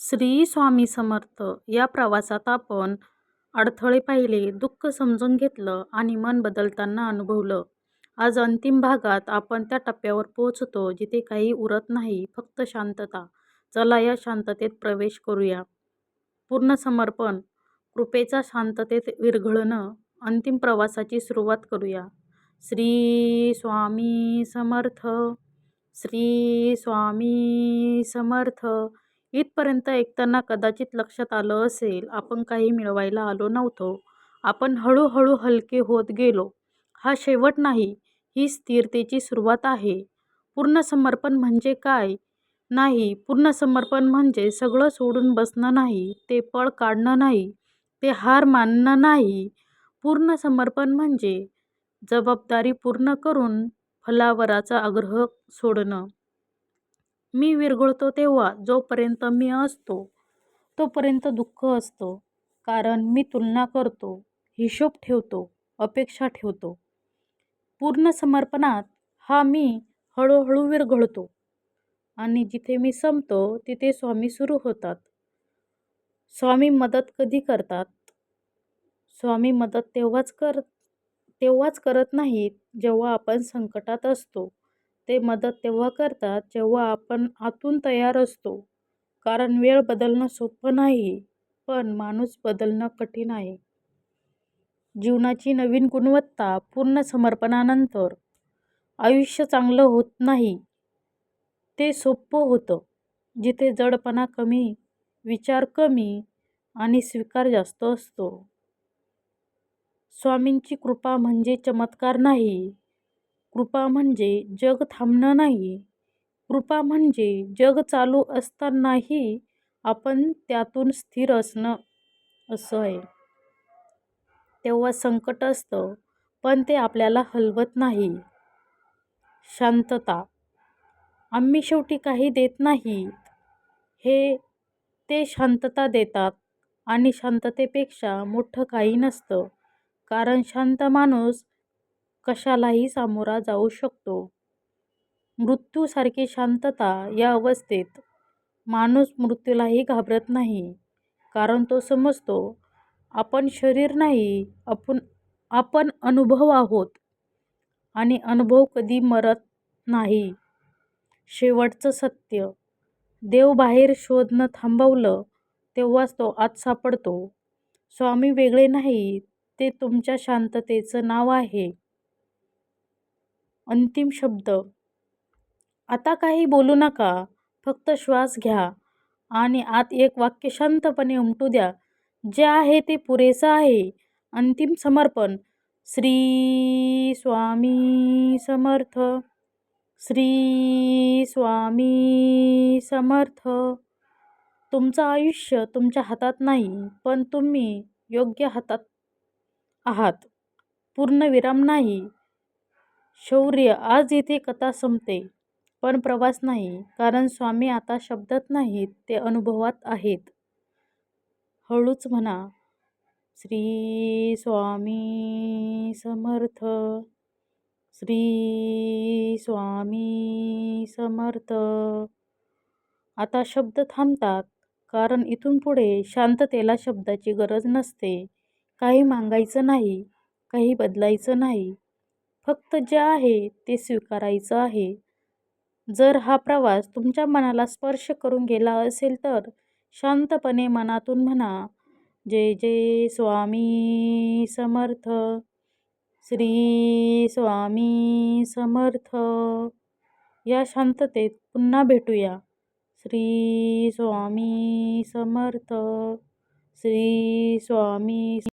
श्री स्वामी समर्थ या प्रवासात आपण अडथळे पाहिले दुःख समजून घेतलं आणि मन बदलताना अनुभवलं. आज अंतिम भागात आपण त्या टप्प्यावर पोहोचतो जिथे काही उरत नाही फक्त शांतता. चला या शांततेत प्रवेश करूया. पूर्ण समर्पण कृपेचा शांततेत विरघळणं अंतिम प्रवासाची सुरुवात करूया. श्री स्वामी समर्थ श्री स्वामी समर्थ. इथपर्यंत ऐकताना कदाचित लक्षात आलं असेल आपण काही मिळवायला आलो नव्हतो. आपण हळूहळू हलके होत गेलो. हा शेवट नाही ही स्थिरतेची सुरुवात आहे. पूर्ण समर्पण म्हणजे काय? नाही पूर्ण समर्पण म्हणजे सगळं सोडून बसणं नाही ते पळ काढणं नाही ते हार मानणं नाही. पूर्ण समर्पण म्हणजे जबाबदारी पूर्ण करून फलावराचा आग्रह सोडणं. मी विरघळतो तेव्हा जोपर्यंत मी असतो तोपर्यंत दुःख असतं. कारण मी तुलना करतो हिशोब ठेवतो अपेक्षा ठेवतो. पूर्ण समर्पणात हा मी हळूहळू विरघळतो. आणि जिथे मी संपतो तिथे स्वामी सुरू होतात. स्वामी मदत कधी करतात? स्वामी मदत तेव्हाच कर तेव्हाच करत नाहीत जेव्हा आपण संकटात असतो. ते मदत तेव्हा करतात जेव्हा आपण आतून तयार असतो. कारण वेळ बदलणं सोपं नाही पण माणूस बदलणं कठीण आहे. जीवनाची नवीन गुणवत्ता पूर्ण समर्पणानंतर आयुष्य चांगलं होत नाही ते सोपं होतं. जिथे जडपणा कमी विचार कमी आणि स्वीकार जास्त असतो. स्वामींची कृपा म्हणजे चमत्कार नाही कृपा म्हणजे जग थांबणं नाही कृपा म्हणजे जग चालू असतानाही आपण त्यातून स्थिर असणं असं आहे. तेव्हा संकट असतं पण ते आपल्याला हलवत नाही. शांतता. आम्ही शेवटी काही देत नाहीत. हे ते शांतता देतात आणि शांततेपेक्षा मोठं काही नसतं. कारण शांत माणूस कशालाही सामोरा जाऊ शकतो. मृत्यूसारखी शांतता या अवस्थेत माणूस मृत्यूलाही घाबरत नाही कारण तो समजतो आपण शरीर नाही आपण आपण अनुभव आहोत आणि अनुभव कधी मरत नाही. शेवटचं सत्य देव बाहेर शोधणं थांबवलं तेव्हाच तो आत सापडतो. स्वामी वेगळे नाही ते तुमच्या शांततेचं नाव आहे. अंतिम शब्द. आता काही बोलू नका फक्त श्वास घ्या आणि आत एक वाक्य शांतपणे उमटू द्या. जे आहे ते पुरेसं आहे. अंतिम समर्पण. श्री स्वामी समर्थ. श्री स्वामी समर्थ. तुमचं आयुष्य तुमच्या हातात नाही पण तुम्ही योग्य हातात आहात. पूर्ण विराम नाही. शौर्य आज इथे कथा संपते. पण प्रवास नाही कारण स्वामी आता शब्दात नाहीत ते अनुभवात आहेत. हळूच म्हणा श्री स्वामी समर्थ श्री स्वामी समर्थ. आता शब्द थांबतात कारण इथून पुढे शांततेला शब्दाची गरज नसते. काही मागायचं नाही काही बदलायचं नाही. फक्त जे आहे ते स्वीकारायचं आहे. जर हा प्रवास तुमच्या मनाला स्पर्श करून गेला असेल तर शांतपणे मनातून म्हणा जय जय स्वामी समर्थ श्री स्वामी समर्थ. या शांततेत पुन्हा भेटूया. श्री स्वामी समर्थ श्री स्वामी